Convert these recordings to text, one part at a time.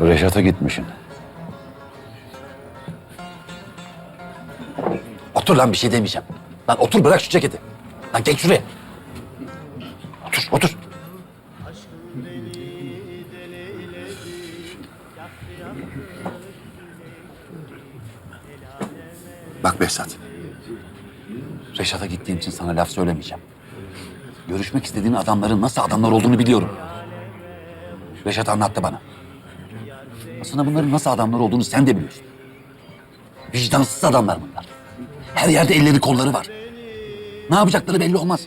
Reşat'a gitmişsin. Otur lan bir şey demeyeceğim. Lan otur bırak şu ceketi. Lan geç şuraya. Otur otur. Bak Behzat. Reşat'a gittiğim için sana laf söylemeyeceğim. Görüşmek istediğin adamların nasıl adamlar olduğunu biliyorum. Reşat anlattı bana. Aslında bunların nasıl adamlar olduğunu sen de biliyorsun. Vicdansız adamlar bunlar. Her yerde elleri kolları var. Ne yapacakları belli olmaz.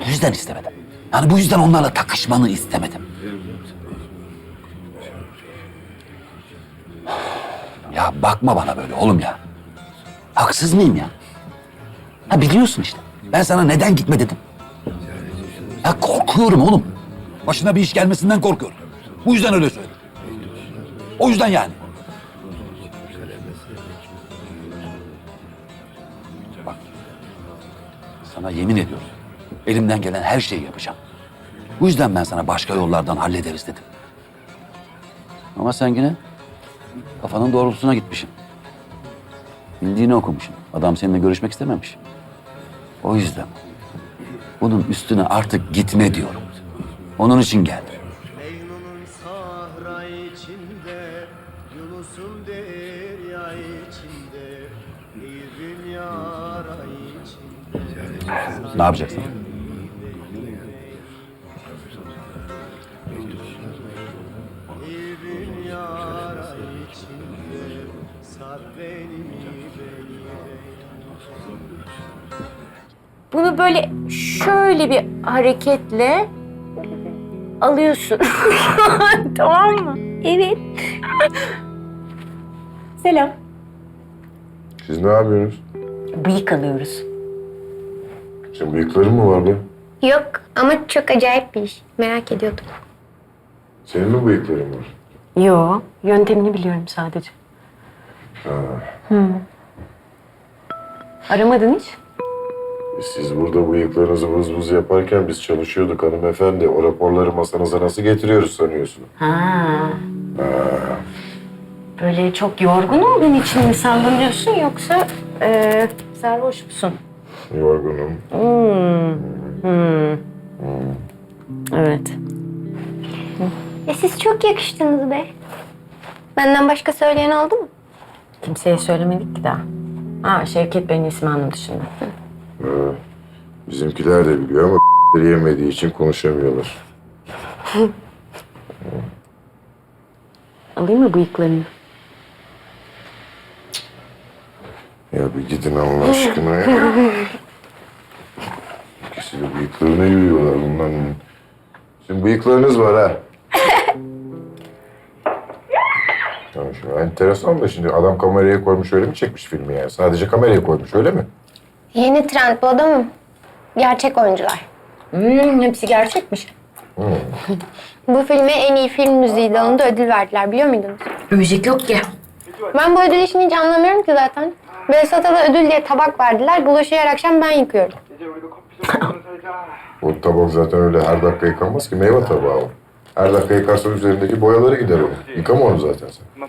Bu yüzden istemedim. Yani bu yüzden onlarla takışmanı istemedim. Ya bakma bana böyle oğlum ya. Haksız mıyım ya? Ha biliyorsun işte. Ben sana neden gitme dedim. Ya korkuyorum oğlum. Başına bir iş gelmesinden korkuyorum. Bu yüzden öyle söyledim. O yüzden yani. Sana yemin ediyorum. Elimden gelen her şeyi yapacağım. Bu yüzden ben sana başka yollardan hallederiz dedim. Ama sen yine kafanın doğrultusuna gitmişsin. Bildiğini okumuşsun. Adam seninle görüşmek istememiş. O yüzden bunun üstüne artık gitme diyorum. Onun için geldim. Ne yapacaksın? Bunu böyle şöyle bir hareketle alıyorsun. tamam mı? Evet. Selam. Siz ne yapıyorsunuz? Bıyık alıyoruz. Senin bıyıkların mı var be? Yok ama çok acayip bir iş. Merak ediyordum. Senin mi bıyıkların var? Yo, yöntemini biliyorum sadece. Hı. Aramadın hiç? E Siz burada bıyıklarınızı vız vız yaparken biz çalışıyorduk hanımefendi. O raporları masanıza nasıl getiriyoruz sanıyorsunuz? Ha. Böyle çok yorgun olduğun için mi sallanıyorsun yoksa e, sarhoş musun? Yorgunum. Evet. E siz çok yakıştınız be. Benden başka söyleyen oldu mu? Kimseye söylemedik ki daha. Ha Şevket Bey'in ismi hanım dışında. Bizimkiler de biliyor ama yemediği için konuşamıyorlar. Alayım mı bıyıklarını? Ya bir gidin Allah aşkına ya. Bıyıklarına yürüyorlar bundan. Şimdi bıyıklarınız var ha. Tamam şimdi enteresan da şimdi adam kameraya koymuş öyle mi çekmiş filmi yani? Sadece kameraya koymuş öyle mi? Yeni trend bu adamım. Gerçek oyuncular. Hmm, hepsi gerçekmiş. Bu filme en iyi film müziği dalında ödül verdiler biliyor muydunuz? Müzik yok ki. Ben bu ödül işini hiç anlamıyorum ki zaten. Behzat'a da ödül diye tabak verdiler. Bulaşığı her akşam ben yıkıyorum. o tabak zaten öyle her dakika yıkanmaz ki. Meyve tabağı o. Her dakika yıkarsan üzerindeki boyaları gider o. Yıkama onu zaten sen.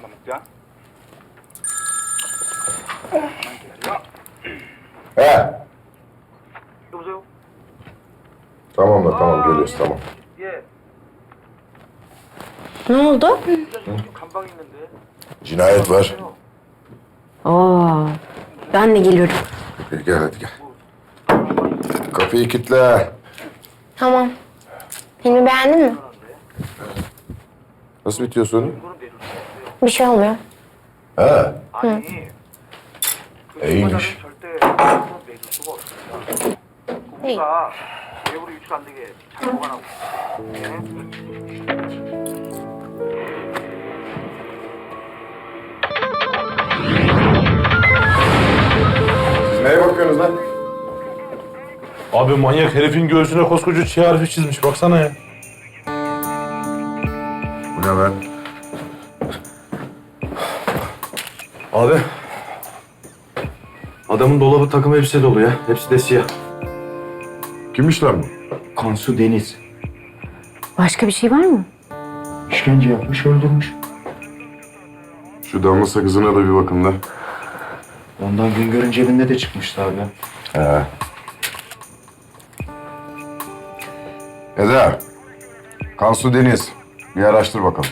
He. Tamam da tamam geliyoruz tamam. Ne oldu? Cinayet var. Aa, ben de geliyorum. Peki, gel hadi gel. Kapıyı kilitle. Tamam. Filmi beğendin mi? Nasıl bitiyor sorun? Bir şey olmuyor. Ha. Hı. 에이씨. 절대 손 neye bakıyorsunuz lan? Abi manyak herifin göğsüne koskoca çiğ harfi çizmiş. Baksana ya. Bu ne lan? Abi. Adamın dolabı takım elbise dolu ya. Hepsi de siyah. Kimmiş lan bu? Kansu Deniz. Başka bir şey var mı? İşkence yapmış, öldürmüş. Şu damla sakızına da bir bakın lan. Ondan Güngör'ün cebinde de çıkmıştı abi. He. Eder. Kansu Deniz. Bir araştır bakalım.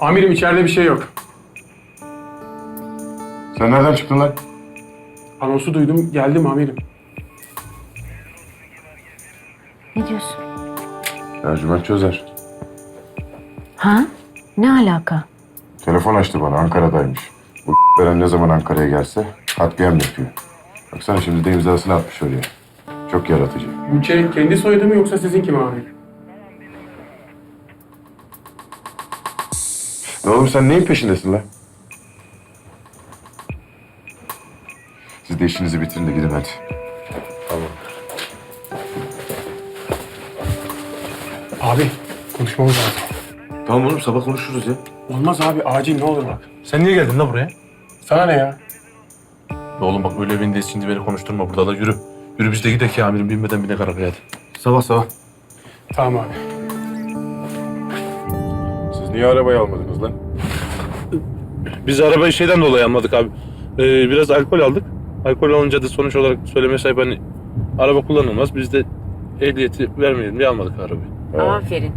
Amirim içeride bir şey yok. Sen nereden çıktın lan? Anonsu duydum, geldim amirim. Ne diyorsun? Ercüment Çözer. Ha? Ne alaka? Telefon açtı bana. Ankara'daymış. Bu veren ne zaman Ankara'ya gelse katliam yapıyor. Baksana şimdi de imzasını atmış oraya. Çok yaratıcı. Bu şey kendi soyadı mı yoksa sizinki mi amirim? Ne oğlum sen neyin peşindesin lan? Siz de işinizi bitirin de gidin hadi. Abi, konuşmamız lazım. Tamam oğlum sabah konuşuruz ya. Olmaz abi, acil ne olur bak. Sen niye geldin la buraya? Sana ne ya? Oğlum bak öyle evindeyiz şimdi beni konuşturma burada da yürü. Yürü biz de gidelim ya amirim binmeden binek arabaya hadi. Sabah sabah. Tamam abi. Siz niye arabayı almadınız lan? Biz arabayı şeyden dolayı almadık abi. Ee, biraz alkol aldık. Alkol alınca da sonuç olarak söyleme sahip hani araba kullanılmaz. Biz de ehliyeti vermeyelim diye almadık arabayı. Aferin.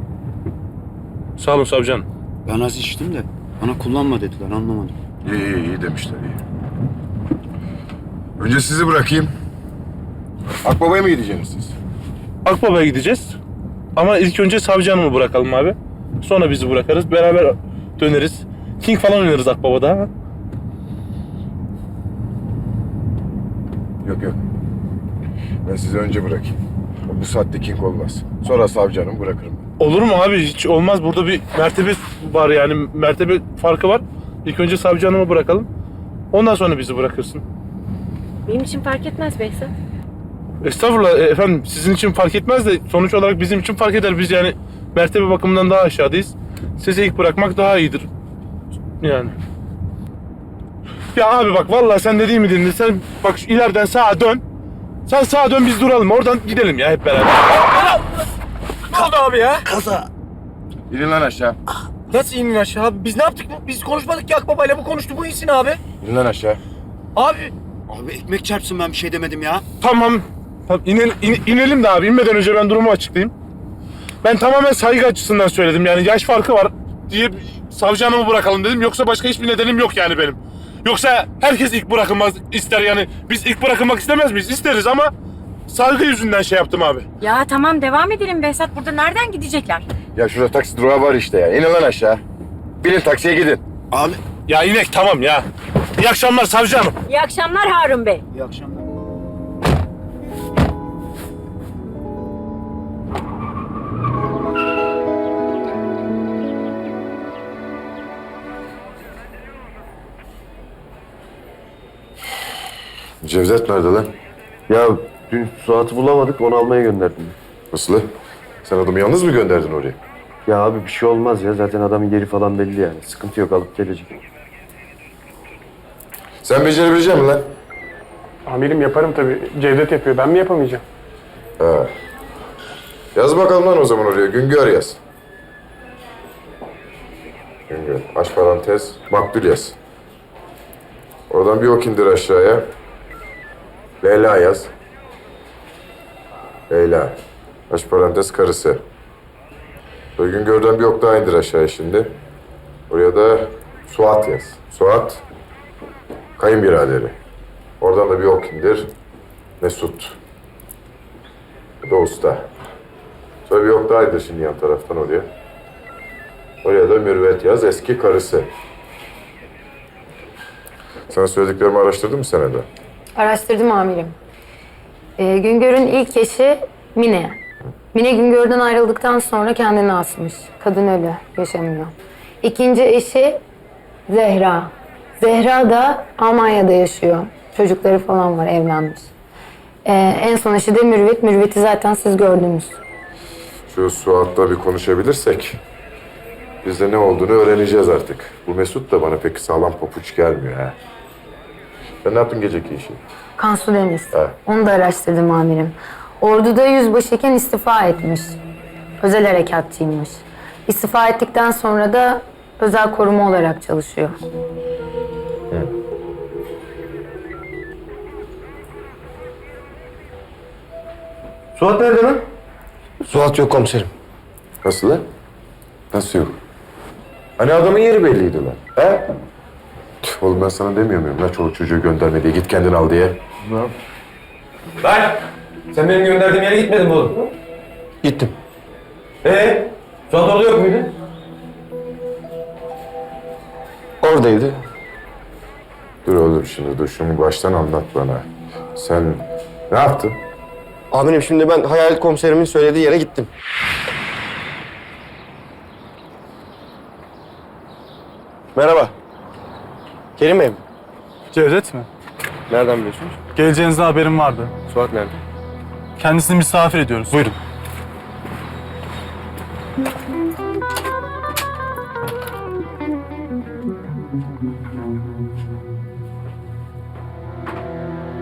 Sağ olun savcım. Ben az içtim de bana kullanma dediler anlamadım. İyi iyi iyi demişler iyi. Önce sizi bırakayım. Akbaba'ya mı gideceksiniz siz? Akbaba'ya gideceğiz. Ama ilk önce savcı hanımı bırakalım abi. Sonra bizi bırakarız. Beraber döneriz. King falan oynarız Akbaba'da. Yok yok. Ben sizi önce bırakayım. Bu saatte king olmaz. Sonra savcı hanım bırakırım. Olur mu abi? Hiç olmaz. Burada bir mertebe var yani. Mertebe farkı var. İlk önce savcı hanımı bırakalım. Ondan sonra bizi bırakırsın. Benim için fark etmez Behzat. Estağfurullah e, efendim sizin için fark etmez de sonuç olarak bizim için fark eder. Biz yani mertebe bakımından daha aşağıdayız. Sizi ilk bırakmak daha iyidir. Yani. Ya abi bak vallahi sen dediğimi dinle. Sen bak şu ileriden sağa dön. Sen sağa dön biz duralım. Oradan gidelim ya hep beraber. Ne oldu abi ya? İnin lan aşağı. Nasıl inin aşağı abi? Biz ne yaptık? Biz konuşmadık ki Akbaba'yla bu konuştu. Bu insin abi. İnin lan aşağı. Abi. Abi ekmek çarpsın ben bir şey demedim ya. Tamam. Tamam inelim, in- inelim de abi. İnmeden önce ben durumu açıklayayım. Ben tamamen saygı açısından söyledim. Yani yaş farkı var diye savcı hanımı bırakalım dedim. Yoksa başka hiçbir nedenim yok yani benim. Yoksa herkes ilk bırakılmaz ister yani. Biz ilk bırakılmak istemez miyiz? İsteriz ama saygı yüzünden şey yaptım abi. Ya tamam devam edelim Behzat. Burada nereden gidecekler? Ya şurada taksi durağı var işte ya. İnin lan aşağı. Binin taksiye gidin. Abi. Ya inek tamam ya. İyi akşamlar savcı hanım. İyi akşamlar Harun Bey. İyi akşamlar. Cevdet nerede lan? Ya dün Suat'ı bulamadık onu almaya gönderdim. Aslı. Sen adamı yalnız mı gönderdin oraya? Ya abi bir şey olmaz ya. Zaten adamın yeri falan belli yani. Sıkıntı yok alıp gelecek. Sen becerebilecek misin lan? Amirim yaparım tabii. Cevdet yapıyor, ben mi yapamayacağım? Ha. Yaz bakalım lan o zaman oraya. Güngör yaz. Güngör. Aç parantez. Maktul yaz. Oradan bir ok indir aşağıya. Leyla yaz. Leyla. Aç parantez karısı. Sonra Güngör'den bir ok daha indir aşağıya şimdi. Oraya da Suat yaz. Suat. Kayınbiraderi. Oradan da bir ok indir. Mesut. Bu da. Sonra bir ok daha indir şimdi yan taraftan oraya. Oraya da Mürvet yaz, eski karısı. Sen söylediklerimi araştırdın mı sen Eda? Araştırdım amirim. Ee, Güngör'ün ilk eşi Mine. Mine Güngör'den ayrıldıktan sonra kendini asmış. Kadın ölü, yaşamıyor. İkinci eşi Zehra. Zehra da Almanya'da yaşıyor. Çocukları falan var, evlenmiş. Ee, en son eşi de Mürvet. Mürvet'i zaten siz gördünüz. Şu Suat'la bir konuşabilirsek biz de ne olduğunu öğreneceğiz artık. Bu Mesut da bana pek sağlam papuç gelmiyor ha. Sen ne yaptın geceki işi? Kansu Deniz. Evet. Onu da araştırdım amirim. Orduda yüzbaşıyken istifa etmiş. Özel harekatçıymış. İstifa ettikten sonra da özel koruma olarak çalışıyor. Suat nerede lan? Suat yok komiserim. Nasıl lan? Nasıl yok? Hani adamın yeri belliydi lan. He? Tüh, Oğlum ben sana demiyor muyum lan çoluk çocuğu gönderme diye git kendin al diye. Lan! Sen benim gönderdiğim yere gitmedin mi oğlum? Gittim. Ee? Suat orada yok muydu? Oradaydı. Dur oğlum şimdi dur şunu baştan anlat bana. Sen ne yaptın? Amirim şimdi ben hayalet komiserimin söylediği yere gittim. Merhaba. Kerim Bey mi? Cevdet mi? Nereden biliyorsunuz? Geleceğinizde haberim vardı. Suat nerede? Kendisini misafir ediyoruz. Buyurun.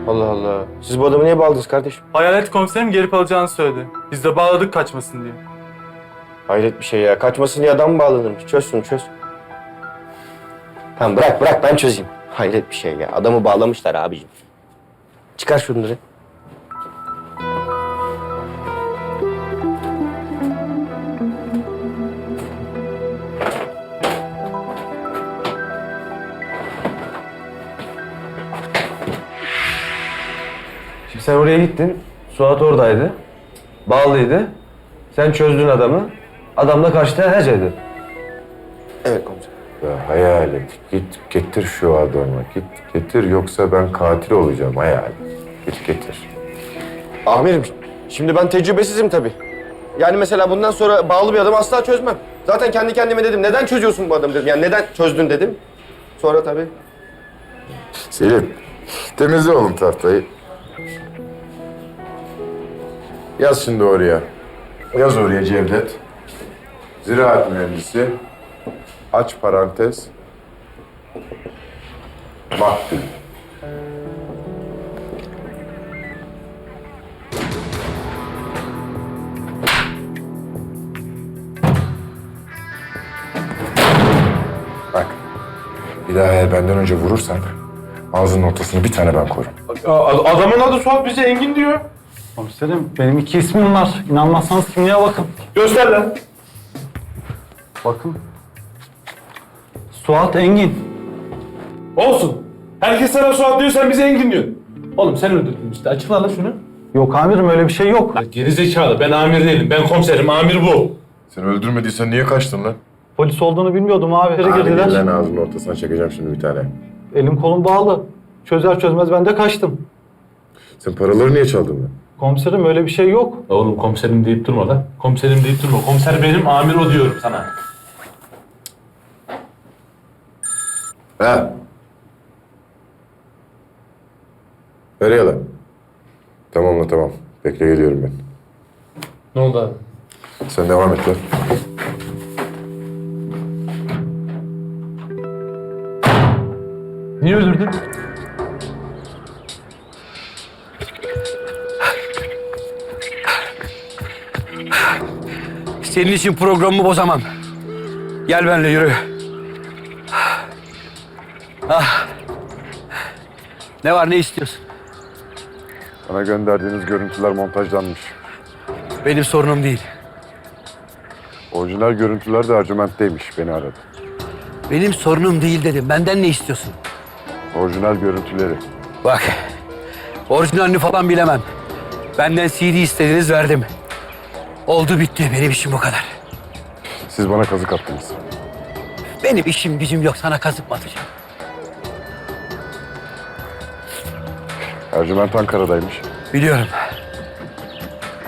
Allah Allah. Siz bu adamı niye bağladınız kardeşim? Hayalet komiserim gelip alacağını söyledi. Biz de bağladık kaçmasın diye. Hayret bir şey ya. Kaçmasın diye adam mı bağlanırmış? Çöz şunu çöz. Tamam bırak bırak ben çözeyim. Hayret bir şey ya. Adamı bağlamışlar abicim. Çıkar şunları. Şimdi sen oraya gittin. Suat oradaydı. Bağlıydı. Sen çözdün adamı. Adam da kaçtı her şeydi. Evet komiserim. Ya hayal et. Git getir şu adamı. Git getir yoksa ben katil olacağım hayal. Git getir. Amirim şimdi ben tecrübesizim tabii. Yani mesela bundan sonra bağlı bir adamı asla çözmem. Zaten kendi kendime dedim neden çözüyorsun bu adamı dedim. Yani neden çözdün dedim. Sonra tabii Selim temizle oğlum tahtayı. Yaz şimdi oraya. Yaz oraya Cevdet. Ziraat mühendisi. Aç parantez. Maktul. Bak. Bir daha eğer benden önce vurursan ağzının ortasını bir tane ben korum. Adamın adı Suat bize Engin diyor. Komiserim benim iki ismim var. İnanmazsanız kimliğe bakın. Göster lan. Bakın. Suat Engin. Olsun. Herkes sana Suat diyor sen bize Engin diyorsun. Oğlum sen öldürdün işte. Açıkla lan şunu. Yok amirim öyle bir şey yok. Geri zekalı. Ben amir değilim. Ben komiserim. Amir bu. Sen öldürmediysen niye kaçtın lan? Polis olduğunu bilmiyordum abi. İçeri Hadi gel lan girdiler. ağzının ortasına çekeceğim şimdi bir tane. Elim kolum bağlı. Çözer çözmez ben de kaçtım. Sen paraları niye çaldın lan? Komiserim öyle bir şey yok. Oğlum komiserim deyip durma lan. Komiserim deyip durma. Komiser benim, amir o diyorum sana. Ha? Lan? Tamam lan tamam. Bekle geliyorum ben. Ne oldu abi? Sen devam et lan. Niye öldürdün? Senin için programımı bozamam. Gel benimle yürü. Ah. Ne var ne istiyorsun? Bana gönderdiğiniz görüntüler montajlanmış. Benim sorunum değil. Orijinal görüntüler de Ercüment'teymiş. Beni aradı. Benim sorunum değil dedim. Benden ne istiyorsun? Orijinal görüntüleri. Bak. Orijinalini falan bilemem. Benden CD istediniz verdim. Oldu bitti. Benim işim bu kadar. Siz bana kazık attınız. Benim işim gücüm yok. Sana kazık mı atacağım? Ercüment Ankara'daymış. Biliyorum.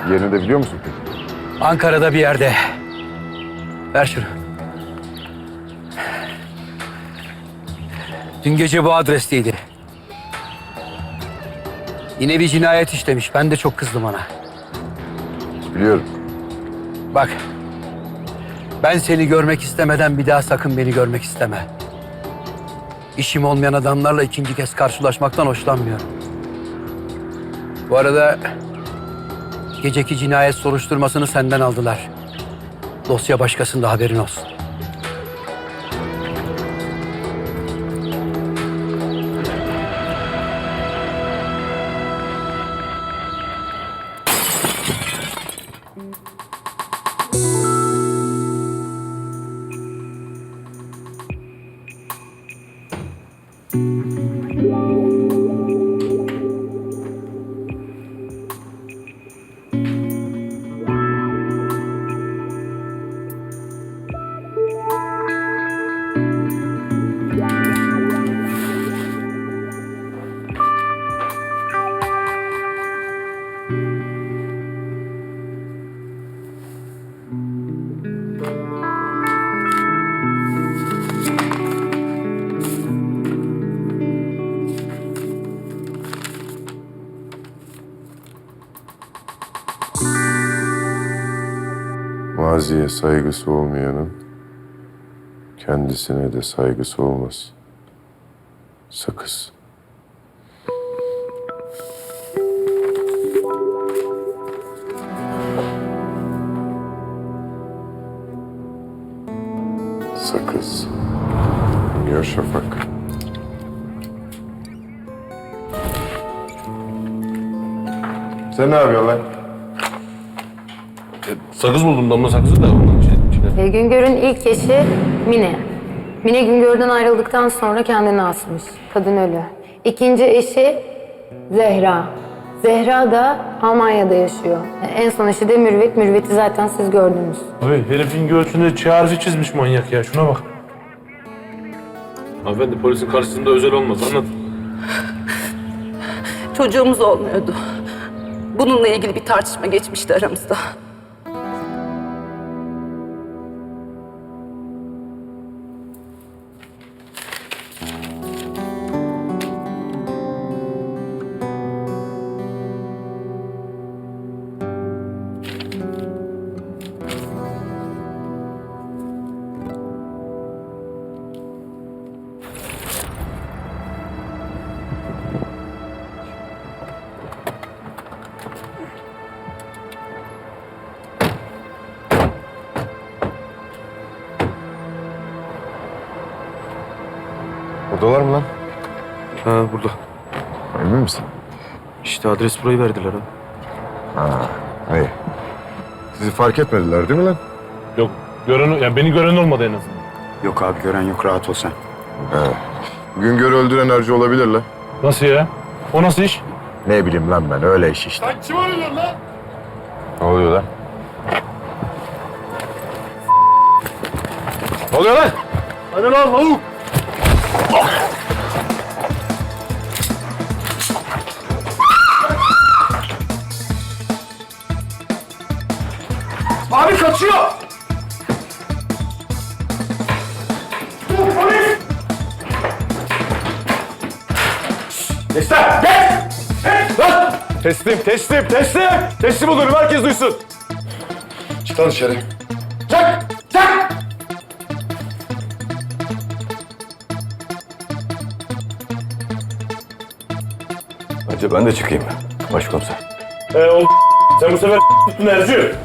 Yerini de biliyor musun peki? Ankara'da bir yerde. Ver şunu. Dün gece bu adresteydi. Yine bir cinayet işlemiş. Ben de çok kızdım ona. Biliyorum. Bak. Ben seni görmek istemeden bir daha sakın beni görmek isteme. İşim olmayan adamlarla ikinci kez karşılaşmaktan hoşlanmıyorum. Bu arada geceki cinayet soruşturmasını senden aldılar. Dosya başkasında haberin olsun. Maziye saygısı olmayanın kendisine de saygısı olmaz. Sakız. Sakız. Gör Şafak. Sen ne yapıyorsun lan? Sakız buldum damla sakızı da onun için. içine. E, Güngör'ün ilk eşi Mine. Mine Güngör'den ayrıldıktan sonra kendini asmış. Kadın ölü. İkinci eşi Zehra. Zehra da Almanya'da yaşıyor. E, En son eşi de Mürvet. Mürvet'i zaten siz gördünüz. Abi herifin göğsünde çağrıcı çizmiş manyak ya. Şuna bak. Hanımefendi polisin karşısında özel olmaz. Anlat. Çocuğumuz olmuyordu. Bununla ilgili bir tartışma geçmişti aramızda. Odalar mı lan? Ha burada. Emin misin? İşte adres burayı verdiler ha. Ha, iyi. Sizi fark etmediler değil mi lan? Yok gören, ya beni gören olmadı en azından. Yok abi gören yok rahat ol sen. He. Güngör'ü öldüren harcı olabilir lan. Nasıl ya? O nasıl iş? Ne bileyim lan ben öyle iş işte. kim arıyor lan? Ne oluyor lan? Ne oluyor lan? Hadi lan lavuk. Abi kaçıyor. Dur polis. Destek! Gel! Hey! Lan! Teslim, teslim, teslim! Teslim olurum, herkes duysun. Çık dışarı. Bence ben de çıkayım. Başkomiser. Ee, o sen bu sefer tuttun Ercü.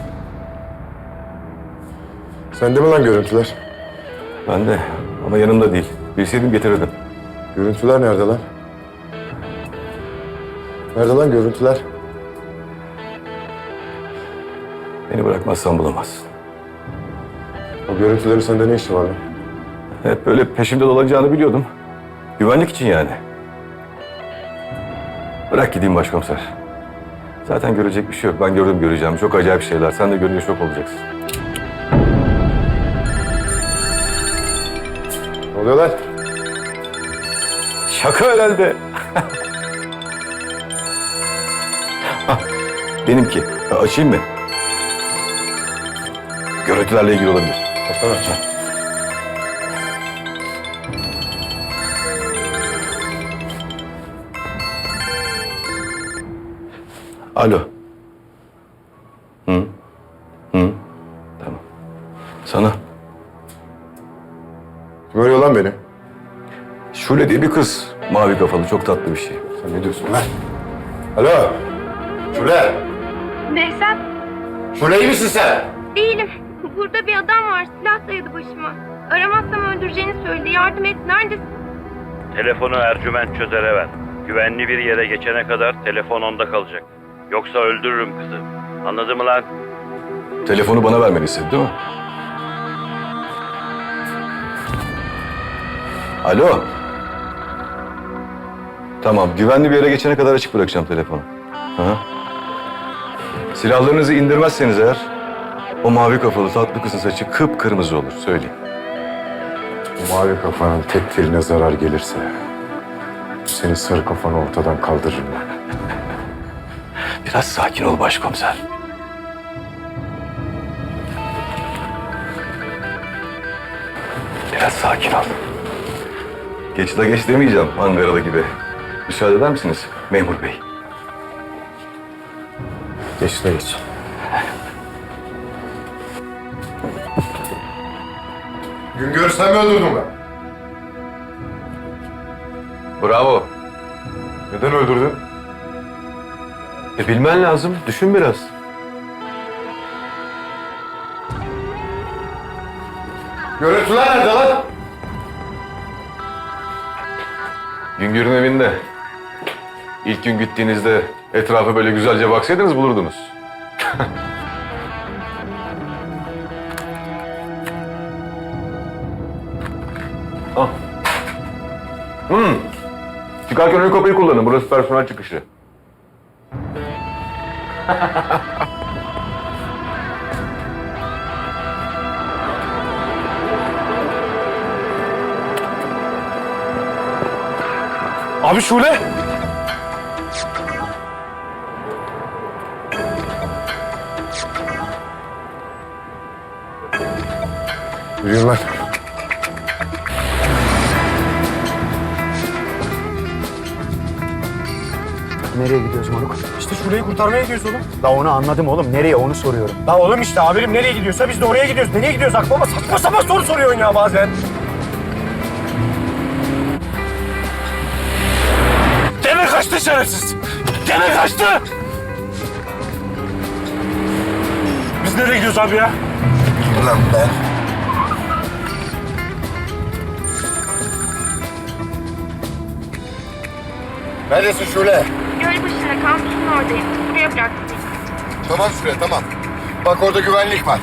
Sende mi lan görüntüler? Ben de ama yanımda değil. Bilseydim getirirdim. Görüntüler nerede lan? Nerede lan görüntüler? Beni bırakmazsan bulamazsın. O görüntülerin sende ne işi var lan? Hep böyle peşimde dolanacağını biliyordum. Güvenlik için yani. Bırak gideyim başkomiser. Zaten görecek bir şey yok. Ben gördüm göreceğim. Çok acayip şeyler. Sen de görünce şok olacaksın. Ne oluyor lan? Şaka herhalde. Ah, benimki. Açayım mı? Görüntülerle ilgili olabilir. Baksana. Alo. Hı? Hı? Tamam. Sana. Kim arıyor lan beni? Şule diye bir kız. Mavi kafalı, çok tatlı bir şey. Sen ne diyorsun lan? Alo. Şule. Behzat, Şule iyi misin sen? değilim. Burada bir adam var, silah dayadı başıma. Aramazsam öldüreceğini söyledi. Yardım et, neredesin? Telefonu Ercüment Çözer'e ver. Güvenli bir yere geçene kadar telefon onda kalacak. Yoksa öldürürüm kızı. Anladın mı lan? Telefonu bana vermeni istedi değil mi? Alo. Tamam, güvenli bir yere geçene kadar açık bırakacağım telefonu. Hı hı. Silahlarınızı indirmezseniz eğer, o mavi kafalı tatlı kızın saçı kıpkırmızı olur, söyleyeyim. O mavi kafanın tek teline zarar gelirse... ...senin sarı kafanı ortadan kaldırırım ben. Biraz sakin ol başkomiser. Biraz sakin ol. Geç de geç demeyeceğim Ankara'da gibi. Müsaade eder misiniz memur bey? Geç de geç. Güngör sen mi öldürdün lan? Bravo. Neden öldürdün? E bilmen lazım. Düşün biraz. Görüntüler nerede lan? Güngör'ün evinde. İlk gün gittiğinizde etrafa böyle güzelce baksaydınız bulurdunuz. Al. Hmm. Çıkarken ön kapıyı kullanın. Burası personel çıkışı. Abi Şule. Yürüyün lan. Nereye gidiyoruz Moruk? İşte Şule'yi kurtarmaya gidiyoruz oğlum. Da onu anladım oğlum. Nereye onu soruyorum. La oğlum işte amirim nereye gidiyorsa biz de oraya gidiyoruz. Nereye gidiyoruz aklıma saçma sapan soru soruyorsun ya bazen. Gene kaçtı şerefsiz. Gene kaçtı. Biz nereye gidiyoruz abi ya? Lan ben. Neredesin Şule? Göl başında kampüsün oradayım. Buraya bıraktım. Tamam Şule tamam. Bak orada güvenlik var.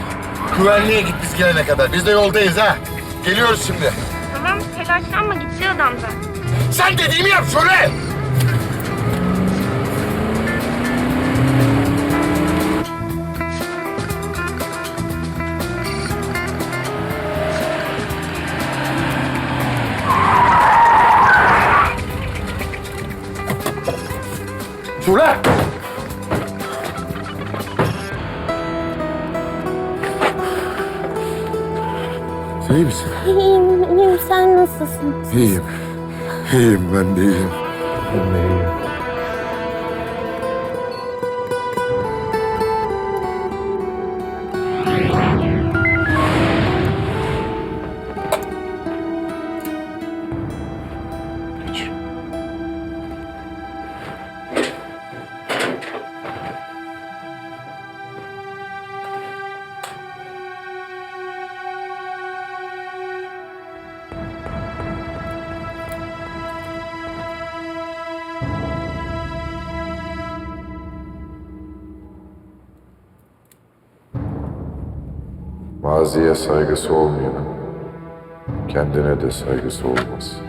Güvenliğe git biz gelene kadar. Biz de yoldayız ha. Geliyoruz şimdi. Tamam, telaşlanma gitti adam da. Sen dediğimi yap Şule. Şule! Sen iyi misin? İyiyim, iyiyim. Sen nasılsın? İyiyim. İyiyim ben de iyiyim. Ben de iyiyim. Maziye saygısı olmayanın kendine de saygısı olmaz.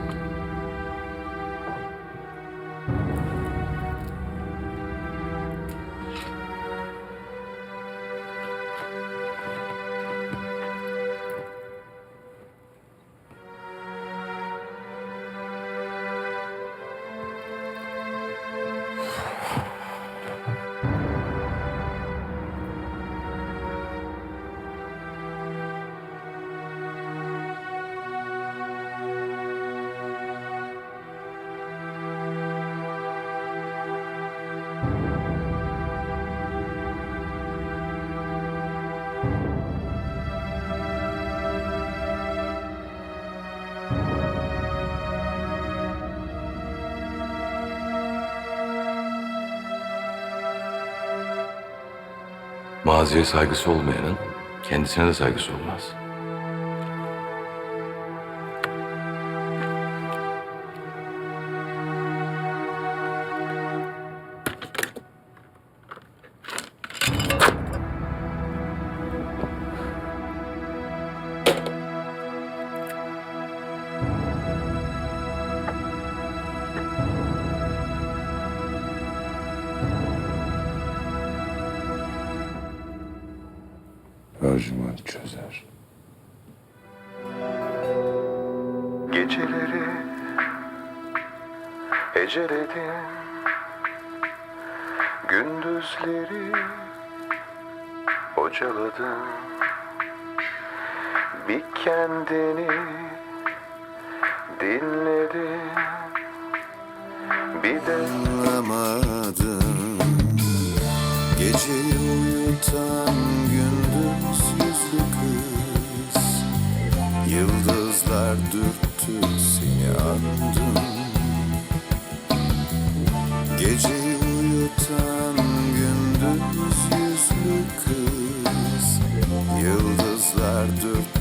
Maziye saygısı olmayanın kendisine de saygısı olmaz. Bir kendini dinledim Bir de Anlamadım Geceyi uyutan gündüz yüzlü kız. Yıldızlar dürttü seni andım Geceyi uyutan gündüz yüzlü kız. Yıldızlar dürttü